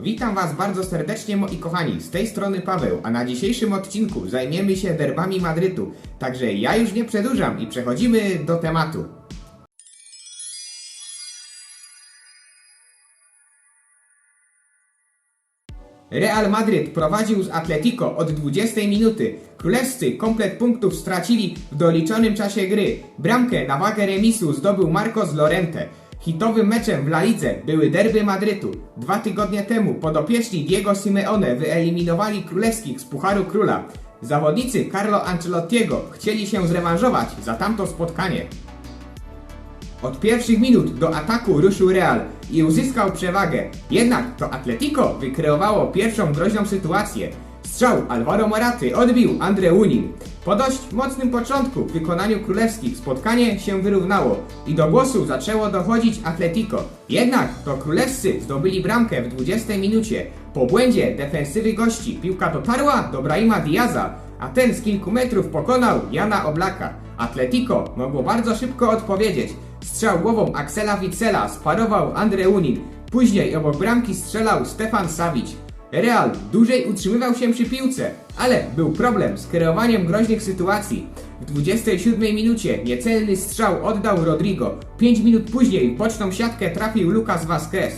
Witam Was bardzo serdecznie moi kochani, z tej strony Paweł, a na dzisiejszym odcinku zajmiemy się derbami Madrytu. Także ja już nie przedłużam i przechodzimy do tematu. Real Madryt prowadził z Atletico od 20 minuty. Królewscy komplet punktów stracili w doliczonym czasie gry. Bramkę na wagę remisu zdobył Marcos Lorente. Hitowym meczem w La Lidze były derby Madrytu. Dwa tygodnie temu podopieczni Diego Simeone wyeliminowali królewskich z Pucharu Króla. Zawodnicy Carlo Ancelottiego chcieli się zrewanżować za tamto spotkanie. Od pierwszych minut do ataku ruszył Real i uzyskał przewagę. Jednak to Atletico wykreowało pierwszą groźną sytuację. Strzał Alvaro Moraty odbił Andre Unin. Po dość mocnym początku w wykonaniu królewskich spotkanie się wyrównało i do głosu zaczęło dochodzić Atletico. Jednak to królewscy zdobyli bramkę w 20 minucie. Po błędzie defensywy gości piłka dotarła do Brahima Diaza, a ten z kilku metrów pokonał Jana Oblaka. Atletico mogło bardzo szybko odpowiedzieć. Strzał głową Axela Witsela sparował Andre Unin. Później obok bramki strzelał Stefan Savic. Real dłużej utrzymywał się przy piłce, ale był problem z kreowaniem groźnych sytuacji. W 27 minucie niecelny strzał oddał Rodrigo. 5 minut później boczną siatkę trafił Lucas Vazquez.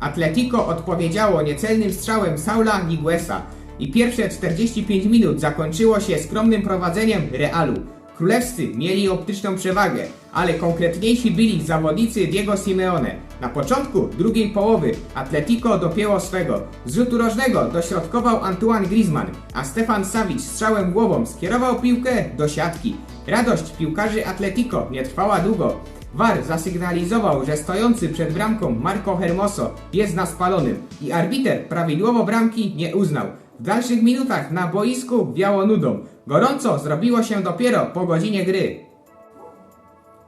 Atletico odpowiedziało niecelnym strzałem Saula Niguesa i pierwsze 45 minut zakończyło się skromnym prowadzeniem Realu. Królewscy mieli optyczną przewagę, ale konkretniejsi byli zawodnicy Diego Simeone. Na początku drugiej połowy Atletico dopięło swego. Z rzutu rożnego dośrodkował Antoine Griezmann, a Stefan Savic strzałem głową skierował piłkę do siatki. Radość piłkarzy Atletico nie trwała długo. VAR zasygnalizował, że stojący przed bramką Marco Hermoso jest na spalonym i arbiter prawidłowo bramki nie uznał. W dalszych minutach na boisku wiało nudą. Gorąco zrobiło się dopiero po godzinie gry.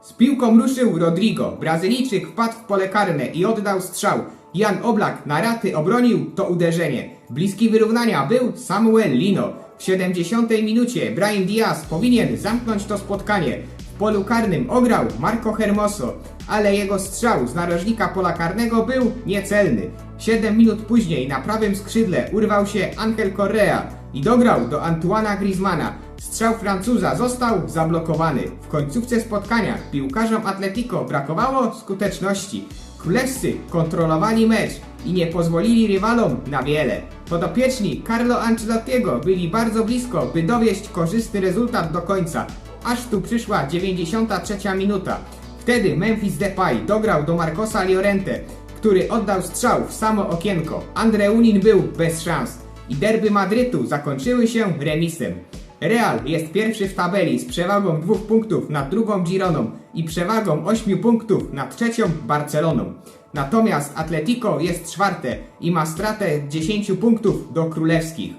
Z piłką ruszył Rodrigo. Brazylijczyk wpadł w pole karne i oddał strzał. Jan Oblak na raty obronił to uderzenie. Bliski wyrównania był Samuel Lino. W 70 minucie Brian Diaz powinien zamknąć to spotkanie. W polu karnym ograł Marco Hermoso, ale jego strzał z narożnika pola karnego był niecelny. 7 minut później na prawym skrzydle urwał się Angel Correa i dograł do Antoana Griezmana. Strzał Francuza został zablokowany. W końcówce spotkania piłkarzom Atletico brakowało skuteczności. Królewscy kontrolowali mecz i nie pozwolili rywalom na wiele. Podopieczni Carlo Ancelottiego byli bardzo blisko, by dowieść korzystny rezultat do końca. Aż tu przyszła 93 minuta. Wtedy Memphis Depay dograł do Marcosa Llorente, który oddał strzał w samo okienko. Andre Unin był bez szans i derby Madrytu zakończyły się remisem. Real jest pierwszy w tabeli z przewagą dwóch punktów nad drugą Gironą i przewagą 8 punktów nad trzecią Barceloną. Natomiast Atletico jest czwarte i ma stratę 10 punktów do królewskich.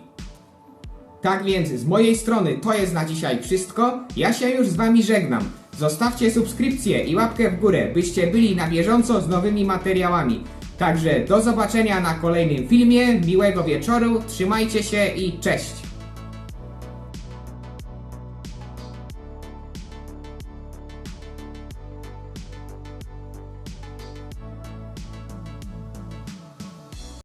Tak więc z mojej strony to jest na dzisiaj wszystko. Ja się już z wami żegnam. Zostawcie subskrypcję i łapkę w górę, byście byli na bieżąco z nowymi materiałami. Także do zobaczenia na kolejnym filmie, miłego wieczoru, trzymajcie się i cześć!